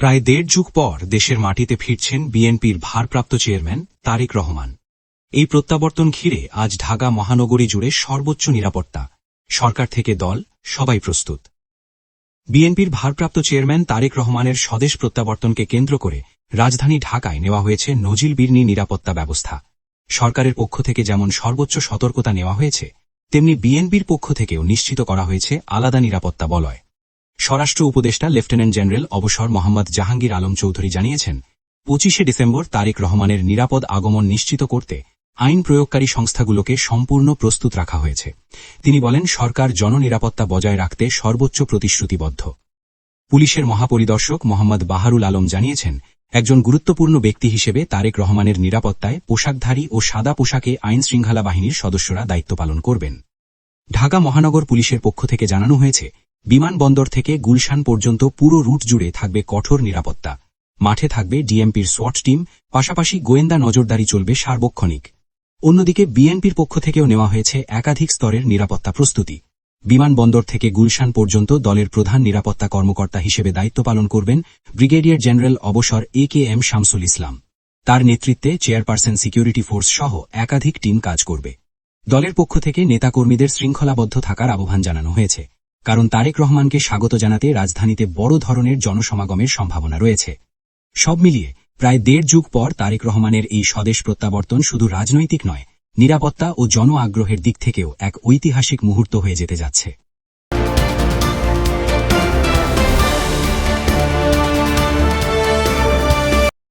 প্রায় দেড় যুগ পর দেশের মাটিতে ফিরছেন বিএনপির ভারপ্রাপ্ত চেয়ারম্যান তারেক রহমান। এই প্রত্যাবর্তন ঘিরে আজ ঢাকা মহানগরী জুড়ে সর্বোচ্চ নিরাপত্তা। সরকার থেকে দল সবাই প্রস্তুত। বিএনপির ভারপ্রাপ্ত চেয়ারম্যান তারেক রহমানের স্বদেশ প্রত্যাবর্তনকে কেন্দ্র করে রাজধানী ঢাকায় নেওয়া হয়েছে নজিলবিরনি নিরাপত্তা ব্যবস্থা। সরকারের পক্ষ থেকে যেমন সর্বোচ্চ সতর্কতা নেওয়া হয়েছে, তেমনি বিএনপির পক্ষ থেকেও নিশ্চিত করা হয়েছে আলাদা নিরাপত্তা বলয়। স্বরাষ্ট্র উপদেষ্টা লেফটেন্যান্ট জেনারেল অবসর মোহাম্মদ জাহাঙ্গীর আলম চৌধুরী জানিয়েছেন, পঁচিশে ডিসেম্বর তারেক রহমানের নিরাপদ আগমন নিশ্চিত করতে আইন প্রয়োগকারী সংস্থাগুলোকে সম্পূর্ণ প্রস্তুত রাখা হয়েছে। তিনি বলেন, সরকার জননিরাপত্তা বজায় রাখতে সর্বোচ্চ প্রতিশ্রুতিবদ্ধ। পুলিশের মহাপরিদর্শক মোহাম্মদ বাহারুল আলম জানিয়েছেন, একজন গুরুত্বপূর্ণ ব্যক্তি হিসেবে তারেক রহমানের নিরাপত্তায় পোশাকধারী ও সাদা পোশাকে আইন শৃঙ্খলা বাহিনীর সদস্যরা দায়িত্ব পালন করবেন। ঢাকা মহানগর পুলিশের পক্ষ থেকে জানানো হয়েছে বিমানবন্দর থেকে গুলশান পর্যন্ত পুরো রুট জুড়ে থাকবে কঠোর নিরাপত্তা। মাঠে থাকবে ডিএমপির সোয়াট টিম, পাশাপাশি গোয়েন্দা নজরদারি চলবে সার্বক্ষণিক। অন্যদিকে বিএনপির পক্ষ থেকেও নেওয়া হয়েছে একাধিক স্তরের নিরাপত্তা প্রস্তুতি। বিমানবন্দর থেকে গুলশান পর্যন্ত দলের প্রধান নিরাপত্তা কর্মকর্তা হিসেবে দায়িত্ব পালন করবেন ব্রিগেডিয়ার জেনারেল অবসর এ কে এম শামসুল ইসলাম। তার নেতৃত্বে চেয়ারপারসন সিকিউরিটি ফোর্স সহ একাধিক টিম কাজ করবে। দলের পক্ষ থেকে নেতাকর্মীদের শৃঙ্খলাবদ্ধ থাকার আহ্বান জানানো হয়েছে। কারণ তারেক রহমানকে স্বাগত জানাতে রাজধানীতে বড় ধরনের জনসমাগমের সম্ভাবনা রয়েছে। সব মিলিয়ে প্রায় দেড় যুগ পর তারেক রহমানের এই স্বদেশ প্রত্যাবর্তন শুধু রাজনৈতিক নয়, নিরাপত্তা ও জন আগ্রহের দিক থেকেও এক ঐতিহাসিক মুহূর্ত হয়ে যেতে যাচ্ছে।